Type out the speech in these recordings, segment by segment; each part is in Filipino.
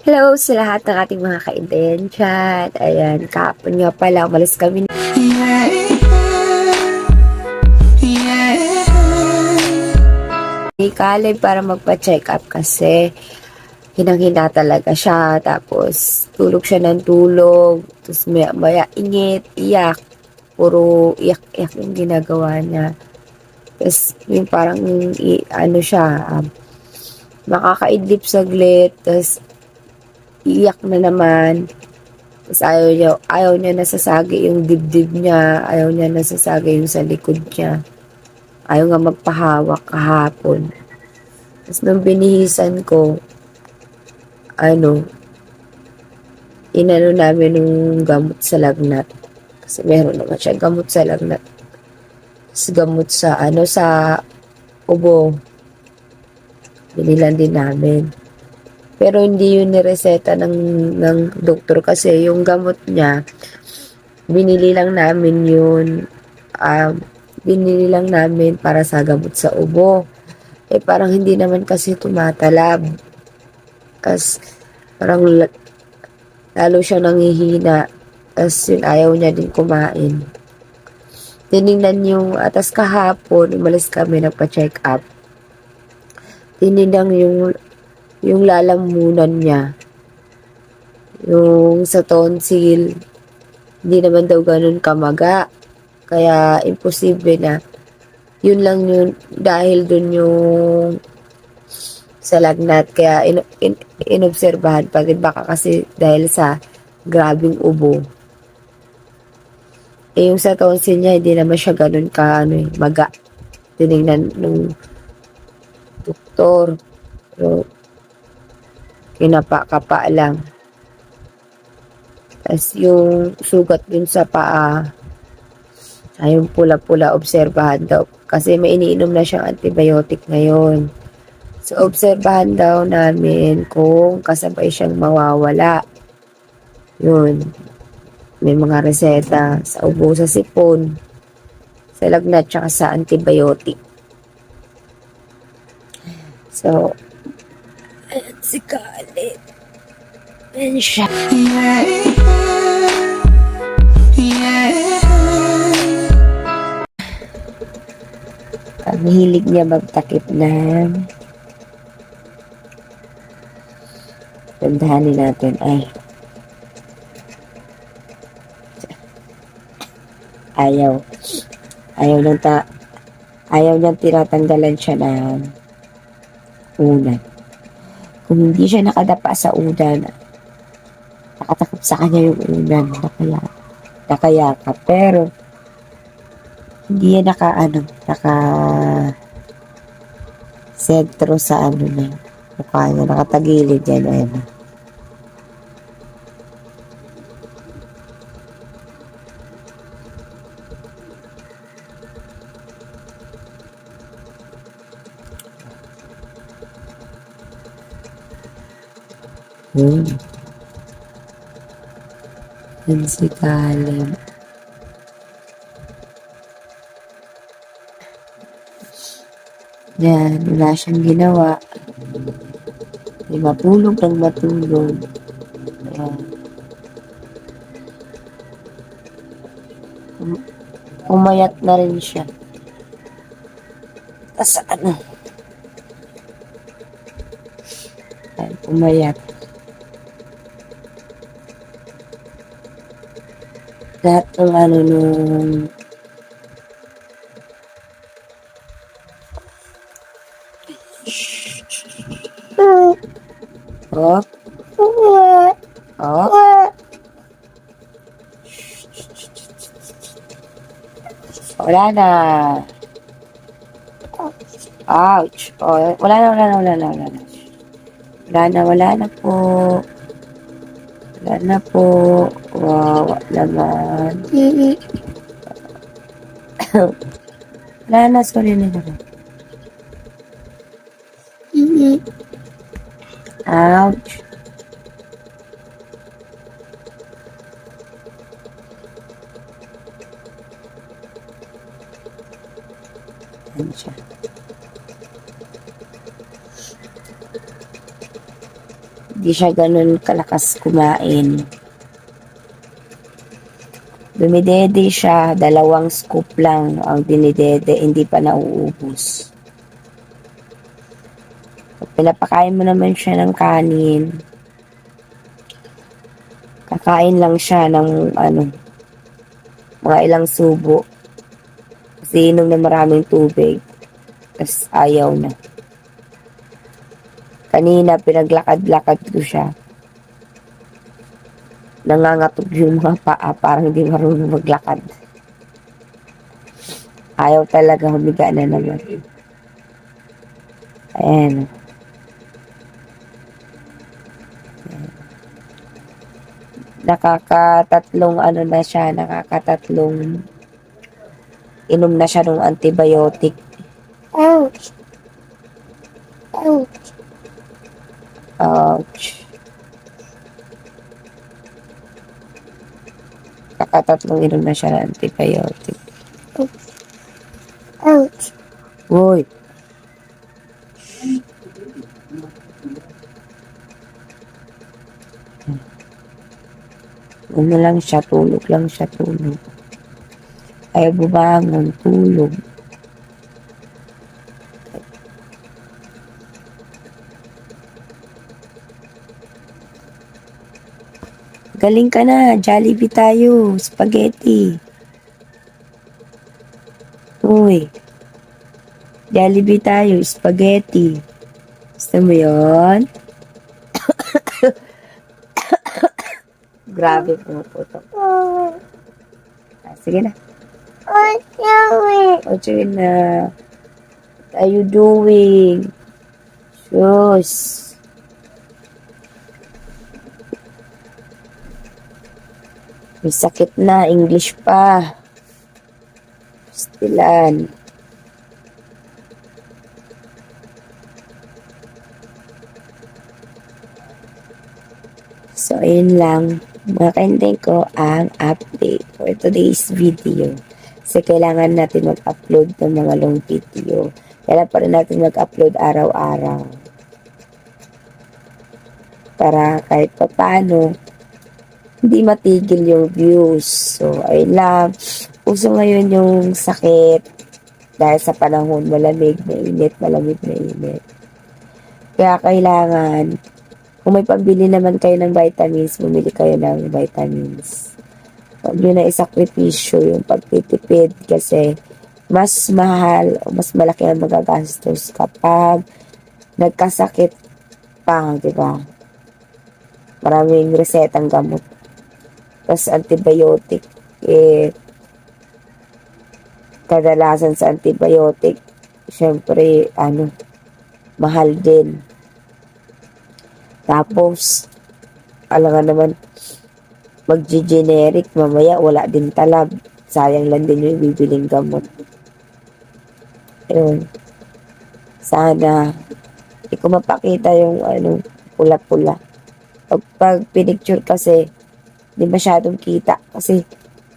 Hello sa lahat ng ating mga ka-intensyan. Ayan, kapon nga pala, umalis kami ni Caleb para magpa-check up kasi hinang-hina talaga siya. Tapos, tulog siya ng tulog. Tapos, maya, maya ingit, iyak. Puro iyak-iyak yung ginagawa niya. Tapos, yung parang, i- ano siya, um, makakaidlip saglit. Tapos, iyak na naman. Tapos ayaw niya, ayaw niya nasasagi yung dibdib niya. Ayaw niya nasasagi yung sa likod niya. Ayaw nga magpahawak kahapon. Tapos nung binihisan ko, ano, inano namin yung gamot sa lagnat. Kasi meron naman siya gamot sa lagnat. Tapos gamot sa, ano, sa ubo. Binilan din namin. Pero hindi yun nireseta ng, ng doktor kasi yung gamot niya, binili lang namin yun. Um, binili lang namin para sa gamot sa ubo. Eh parang hindi naman kasi tumatalab. As parang la- lalo siya nangihina. As yun, ayaw niya din kumain. Tinignan yung, atas kahapon, umalis kami, nagpa-check up. Tinignan yung yung lalamunan niya. Yung sa tonsil, hindi naman daw ganun kamaga. Kaya imposible na yun lang yun dahil dun yung sa lagnat. Kaya in, in, inobserbahan pagid baka kasi dahil sa grabing ubo. Eh yung sa tonsil niya, hindi naman siya ganun ka ano, eh, maga. Tinignan nung doktor. Pero kinapa-kapa lang. Tapos yung sugat dun sa paa, ay yung pula-pula, obserbahan daw. Kasi may iniinom na siyang antibiotic ngayon. So, obserbahan daw namin kung kasabay siyang mawawala. Yun. May mga reseta sa ubo sa sipon, sa lagnat, tsaka sa antibiotic. So, ayan si Khaled. Ayan siya. Ang hilig niya magtakip ng Tandahanin natin ay ayaw ayaw niyang ta ayaw niyang tinatanggalan siya ng unan. Kung hindi siya nakadapa sa unan, nakatakip sa kanya yung unan, nakaya, nakayaka. Pero, hindi yan naka, ano, naka sentro sa ano na mukha niya, nakatagilid yan, ayun. Hmm. Yan si Caleb. Yan, wala siyang ginawa. Di matulog ng matulog. Ayan. Um- Umayat na rin siya. Tapos ano? Umayat. Lahat ng ano nung Oh. Oh. Wala na. Ouch. Oh, wala na, wala na, wala na, wala na. Wala na, wala na po. Wala na po. Wow, naman. wala na, sorry na naman. Ouch. Ayan siya. Di siya ganun kalakas kumain. Dumidede siya, dalawang scoop lang ang dinidede, hindi pa nauubos. Pag pinapakain mo naman siya ng kanin, kakain lang siya ng ano, mga ilang subo. Kasi inom na maraming tubig. Tapos ayaw na. Kanina, pinaglakad-lakad ko siya. Nangangatog yung mga paa, parang hindi marunong maglakad. Ayaw talaga, humiga na naman. Ayan. Nakakatatlong ano na siya, nakakatatlong inom na siya ng antibiotic. Ouch. Ouch. Ouch. Kakatatlong inom na siya ng antibiotic. Ouch. Uy! Ano lang siya, tulog lang siya, tulog. Ayaw bumangon, tulog. Galing ka na, Jollibee tayo, spaghetti. Uy, Jollibee tayo, spaghetti. Gusto mo yun? Grabe po po to. Oh, Ah, sige na. oh, sorry. O, sige na. What are you doing? Sus. May sakit na. English pa. Stilan. So, ayun lang. Mga ko ang update for today's video. Kasi kailangan natin mag-upload ng mga long video. Kailangan pa rin natin mag-upload araw-araw. Para kahit pa paano, hindi matigil yung views. So, ayun lang. Uso ngayon yung sakit dahil sa panahon malamig na init, malamig na init. Kaya kailangan, kung may pambili naman kayo ng vitamins, bumili kayo ng vitamins. Huwag nyo na isakripisyo yung pagtitipid kasi mas mahal o mas malaki ang magagastos kapag nagkasakit pa, di ba? Maraming resetang gamot. Tapos antibiotic, eh, kadalasan sa antibiotic, syempre, ano, mahal din. Tapos, alam nga naman, magji-generic, mamaya wala din talab. Sayang lang din yung bibiling gamot. Ayun. Sana, hindi ko mapakita yung ano, pula-pula. Pag, pag pinicture kasi, hindi masyadong kita. Kasi,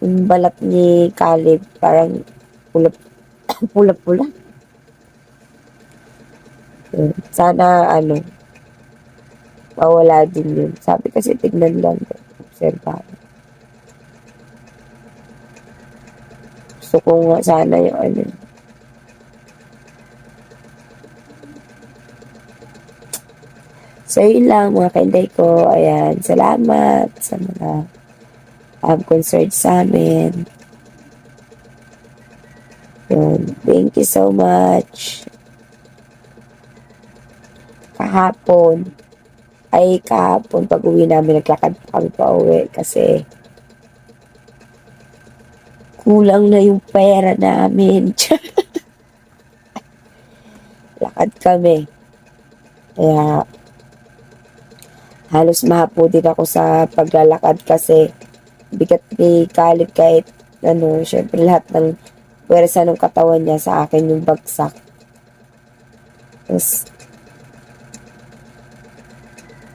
yung balat ni Caleb, parang pula, pula-pula. Ayun. Sana, ano, mawala din yun. Sabi kasi, tignan lang. Obserbahan. Gusto ko nga sana yung ano. So, yun lang mga kainday ko. Ayan, salamat sa mga um, concerned sa amin. Yun. Thank you so much. Kahapon, ay kahapon pag uwi namin, naglakad kami pa uwi kasi kulang na yung pera namin. Lakad kami. Kaya halos mahapo din ako sa paglalakad kasi bigat ni Khalid kahit ano, syempre lahat ng pwersa ng katawan niya sa akin yung bagsak. Tapos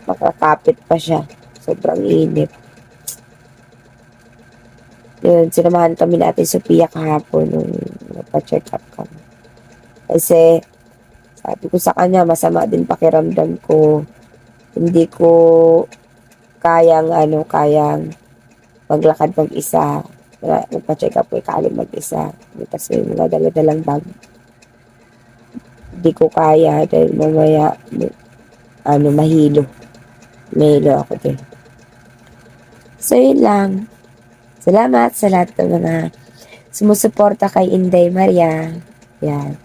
makakapit pa siya. Sobrang init. Yun, sinamahan kami natin Sophia kahapon nung napacheck up kami. Kasi, sabi ko sa kanya, masama din pakiramdam ko. Hindi ko kayang ano, kayang maglakad mag-isa. Magpa-check up ko kali mag-isa. Kasi mga dala-dalang bag. Hindi ko kaya dahil mamaya ano, mahilo. Mahilo ako din. So, yun lang. Salamat sa lahat ng mga sumusuporta kay Inday Maria. Yan.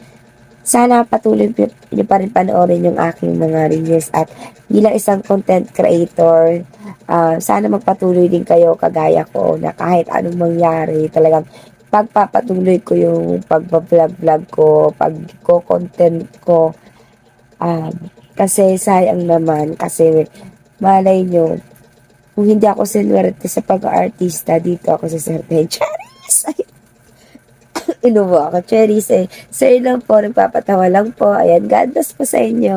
Sana patuloy niyo pa rin panoorin yung aking mga reviews at bilang isang content creator, ah, sana magpatuloy din kayo kagaya ko na kahit anong mangyari, talagang pagpapatuloy ko yung pagbablog-vlog ko, pag-content ko. Um, kasi sayang naman, kasi malay nyo, kung hindi ako sinwerte sa pag-artista, dito ako sa Charis! Inubo ako, Charis eh. So, yun lang po, nagpapatawa lang po. Ayan, God bless po sa inyo.